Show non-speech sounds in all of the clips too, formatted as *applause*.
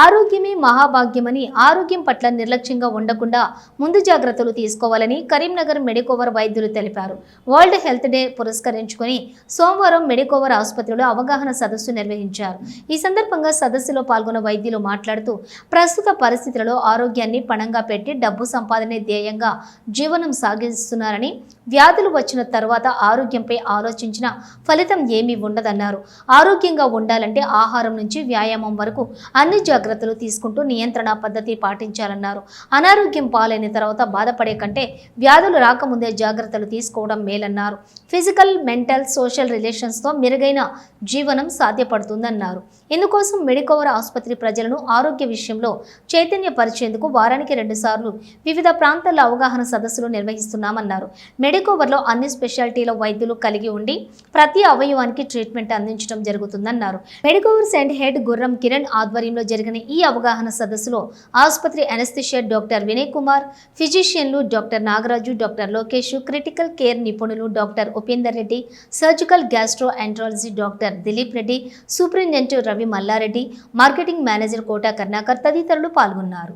ఆరోగ్యమే మహాభాగ్యమని ఆరోగ్యం పట్ల నిర్లక్ష్యంగా ఉండకుండా ముందు జాగ్రత్తలు తీసుకోవాలని కరీంనగర్ మెడికోవర్ వైద్యులు తెలిపారు. వరల్డ్ హెల్త్ డే పురస్కరించుకొని సోమవారం మెడికోవర్ ఆసుపత్రిలో అవగాహన సదస్సు నిర్వహించారు. ఈ సందర్భంగా సదస్సులో పాల్గొన్న వైద్యులు మాట్లాడుతూ ప్రస్తుత పరిస్థితులలో ఆరోగ్యాన్ని పణంగా పెట్టి డబ్బు సంపాదనే ధ్యేయంగా జీవనం సాగిస్తున్నారని వ్యాధులు వచ్చిన తర్వాత ఆరోగ్యంపై ఆలోచించిన ఫలితం ఏమీ ఉండదన్నారు. ఆరోగ్యంగా ఉండాలంటే ఆహారం నుంచి వ్యాయామం వరకు అన్ని జాగ్రత్తలు తీసుకుంటూ నియంత్రణ పద్ధతి పాటించాలన్నారు. అనారోగ్యం పాలైన తర్వాత బాధపడే కంటే వ్యాధులు రాకముందే జాగ్రత్తలు తీసుకోవడం మేలన్నారు. ఫిజికల్ మెంటల్ సోషల్ రిలేషన్స్తో మెరుగైన జీవనం సాధ్యపడుతుందన్నారు. ఇందుకోసం మెడికోవర్ ఆసుపత్రి ప్రజలను ఆరోగ్య విషయంలో చైతన్యపరిచేందుకు వారానికి రెండుసార్లు వివిధ ప్రాంతాల్లో అవగాహన సదస్సులు నిర్వహిస్తున్నామన్నారు. మెడికోవర్లో అన్ని స్పెషాలిటీల వైద్యులు కలిగి ఉండి ప్రతి అవయవానికి ట్రీట్మెంట్ అందించడం జరుగుతుందన్నారు. మెడికోవర్ సెంట్ హెడ్ గుర్రం కిరణ్ ఆధ్వర్యంలో జరిగిన ఈ అవగాహన సదస్సులో ఆసుపత్రి anaesthesia doctor Vinay Kumar ఫిజిషియన్లు doctor Nagaraju doctor Lokesh critical care నిపుణులు doctor Upender Reddy surgical gastroenterology doctor Dileep Reddy superintendent Ravi Mallareddy marketing manager Kota Karnakar తదితరులు పాల్గొన్నారు.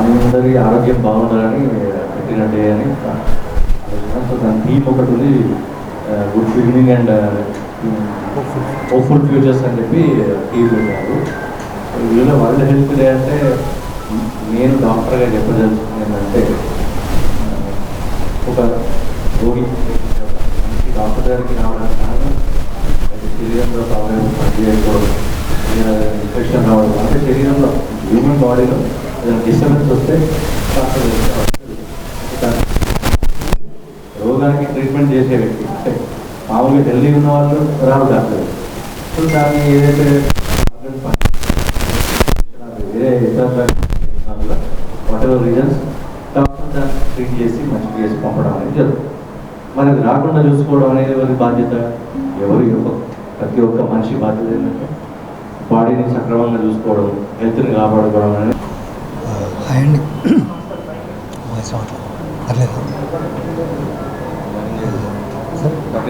అందరి ఆరోగ్యం బాగుండాలని సో దాని థీమ్ ఒకటి ఉంది good beginning and hopeful futures అని చెప్పి థీమ్ పెట్టారు. సో ఇందులో వరల్డ్ హెల్త్ డే అంటే నేను డాక్టర్గా చెప్పదలుచుకుంది ఏంటంటే ఒక రోగి డాక్టర్ గారికి రావడానికి కారణం అయితే శరీరంలో ఒక పనిచేయకపోవడం ఇన్ఫెక్షన్ రావడం అంటే శరీరంలో హ్యూమన్ బాడీలో ఏదైనా డిస్టర్బెన్స్ వస్తే డాక్టర్ రోగానికి ట్రీట్మెంట్ చేసే వ్యక్తి. అంటే మామూలుగా ఢిల్లీ ఉన్న వాళ్ళు రారు డాక్టర్ సో దాన్ని ఏదైతే వేరే ఇతర వాట్ ఎవర్ రీజన్స్ డాక్టర్ దాన్ని ట్రీట్ చేసి మంచి చేసి పంపడం అనేది జరుగుతుంది. మరి అది రాకుండా చూసుకోవడం అనేది ఎవరి బాధ్యత? ఎవరి ప్రతి ఒక్క మనిషి బాధ్యత ఏంటంటే బాడీని సక్రమంగా చూసుకోవడం హెల్త్ని కాపాడుకోవడం అనేది. అండ్. *clears throat* పర్లేదు.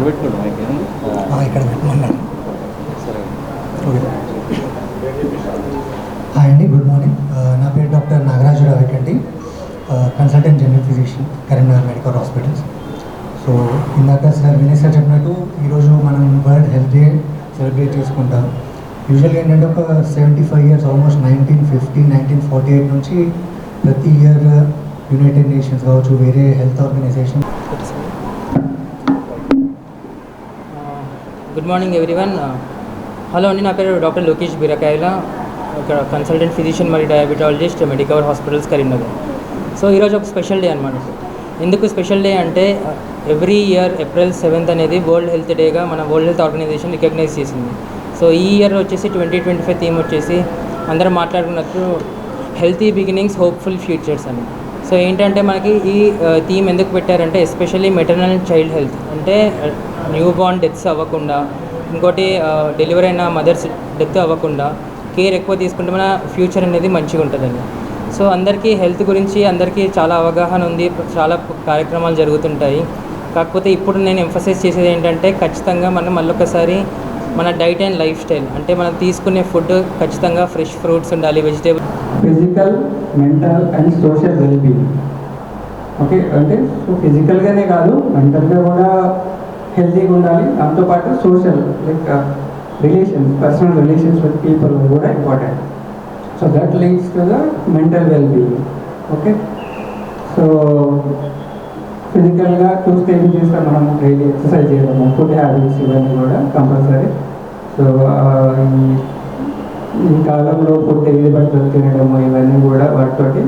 పెట్టుకోండి ఇక్కడ హాయ్ అండి గుడ్ మార్నింగ్. నా పేరు doctor Nagaraju Ravikandi consultant general physician Karimnagar medical hospitals. So ఇందాక సార్ వినయ్ సార్ చెప్పినట్టు ఈరోజు మనం వరల్డ్ హెల్త్ డే సెలబ్రేట్ చేసుకుంటాం. యూజువల్గా ఏంటంటే ఒక seventy five years almost nineteen fifty nineteen forty eight నుంచి ప్రతి ఇయర్ యునైటెడ్ నేషన్స్ కావచ్చు వేరే health organisation good morning everyone hello అండి నా పేరు డాక్టర్ లోకేష్ బీరకాయల ఇక్కడ కన్సల్టెంట్ ఫిజిషియన్ మరియు diabetologist Medicover hospitals Karimnagar so ఈరోజు ఒక స్పెషల్ డే అనమాట ఎందుకు స్పెషల్ డే అంటే ఎవ్రీ ఇయర్ ఏప్రిల్ సెవెంత్ అనేది వరల్డ్ హెల్త్ డేగా మన వరల్డ్ హెల్త్ ఆర్గనైజేషన్ రికగ్నైజ్ చేసింది. సో ఈ ఇయర్ వచ్చేసి ట్వంటీ ట్వంటీ ఫైవ్ థీమ్ వచ్చేసి అందరం మాట్లాడుకున్నట్టు హెల్తీ బిగినింగ్స్ హోప్ఫుల్ ఫ్యూచర్స్ అని. సో ఏంటంటే మనకి ఈ uh, థీమ్ ఎందుకు పెట్టారంటే especially maternal and child health అంటే న్యూ బార్న్ డెత్స్ అవ్వకుండా ఇంకోటి డెలివరీ అయిన మదర్స్ డెత్ అవ్వకుండా కేర్ ఎక్కువ తీసుకుంటే మన ఫ్యూచర్ అనేది మంచిగా ఉంటుందండి. సో అందరికీ హెల్త్ గురించి అందరికీ చాలా అవగాహన ఉంది చాలా కార్యక్రమాలు జరుగుతుంటాయి. కాకపోతే ఇప్పుడు నేను ఎంఫసైజ్ చేసేది ఏంటంటే ఖచ్చితంగా మనం మళ్ళొకసారి మన డైట్ అండ్ లైఫ్ స్టైల్ అంటే మనం తీసుకునే ఫుడ్ ఖచ్చితంగా ఫ్రెష్ ఫ్రూట్స్ ఉండాలి vegetable physical mental and social wellbeing okay అంటే సో ఫిజికల్గానే కాదు మెంటల్గా కూడా హెల్తీగా ఉండాలి. దాంతోపాటు social like relations personal relations with people కూడా important. So that leads to the mental wellbeing. Okay? So ఫిజికల్గా చూస్తే ఏం చేస్తాం మనం డైలీ ఎక్సర్సైజ్ చేయడము ఫుడ్ హ్యాబిట్స్ ఇవన్నీ కూడా కంపల్సరీ. సో ఈ కాలంలో ఫుడ్ ఏది బట్టలు తినడము ఇవన్నీ కూడా వాటితోటి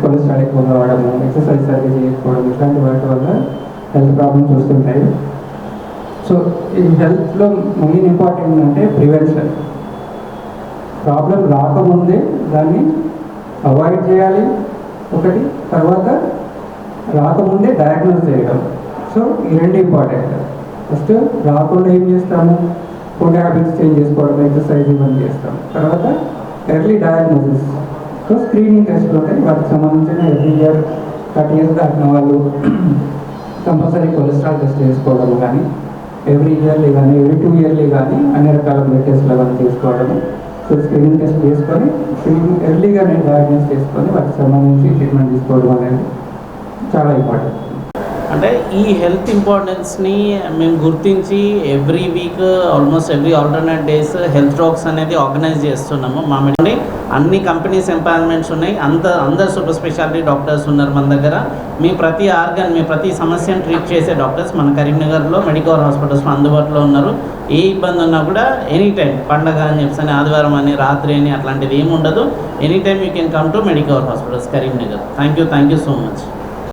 కొలెస్ట్రాల్ ఎక్కువ రావడము ఎక్సర్సైజ్ సరిగ్గా చేయకపోవడం ఇట్లాంటి వాటి వల్ల హెల్త్ ప్రాబ్లమ్స్ వస్తుంటాయి. సో ఈ హెల్త్లో మెయిన్ ఇంపార్టెంట్ అంటే ప్రివెన్షన్ ప్రాబ్లం రాకముందే దాన్ని అవాయిడ్ చేయాలి. ఒకటి తర్వాత రాకముందే డయాగ్నోస్ చేయడం. సో ఈ రెండు ఇంపార్టెంట్ ఫస్ట్ రాకుండా ఏం చేస్తాము? ఫుడ్ హ్యాబిట్స్ చేంజ్ చేసుకోవడం ఎక్సర్సైజ్ ఇవన్నీ చేస్తాం. తర్వాత ఎర్లీ డయాగ్నోసిస్ సో స్క్రీనింగ్ టెస్ట్లు ఉంటాయి వాటికి సంబంధించిన ఎవ్రీ ఇయర్ థర్టీ ఇయర్స్ దాటిన వాళ్ళు కంపల్సరీ కొలెస్ట్రాల్ టెస్ట్ చేసుకోవడం కానీ ఎవ్రీ ఇయర్లీ కానీ ఎవ్రీ టూ ఇయర్లీ కానీ అన్ని రకాల బ్లడ్ టెస్ట్లు అవన్నీ చేసుకోవడము. సో స్క్రీనింగ్ టెస్ట్ చేసుకొని స్క్రీనింగ్ ఎర్లీగా నేను డయాగ్నోస్ చేసుకొని వాటికి సంబంధించి ట్రీట్మెంట్ తీసుకోవడం అనేది చాలా ఇంపార్టెంట్ అంటే ఈ హెల్త్ ఇంపార్టెన్స్ని మేము గుర్తించి every week almost every alternate days health talks అనేది ఆర్గనైజ్ చేస్తున్నాము. మా మెడి అన్ని కంపెనీస్ ఎంపవర్మెంట్స్ ఉన్నాయి. అంత అందరు సూపర్ స్పెషాలిటీ డాక్టర్స్ ఉన్నారు మన దగ్గర. మీ ప్రతి ఆర్గన్ మీ ప్రతి సమస్యను ట్రీట్ చేసే డాక్టర్స్ మన కరీంనగర్లో మెడికల్ హాస్పిటల్స్లో అందుబాటులో ఉన్నారు. ఏ ఇబ్బంది ఉన్నా కూడా ఎనీ టైం పండగ అని చెప్పని ఆదివారం అని రాత్రి అని అట్లాంటిది ఏమి ఉండదు. Any time you can come to medical hospitals Karimnagar. Thank you thank you so much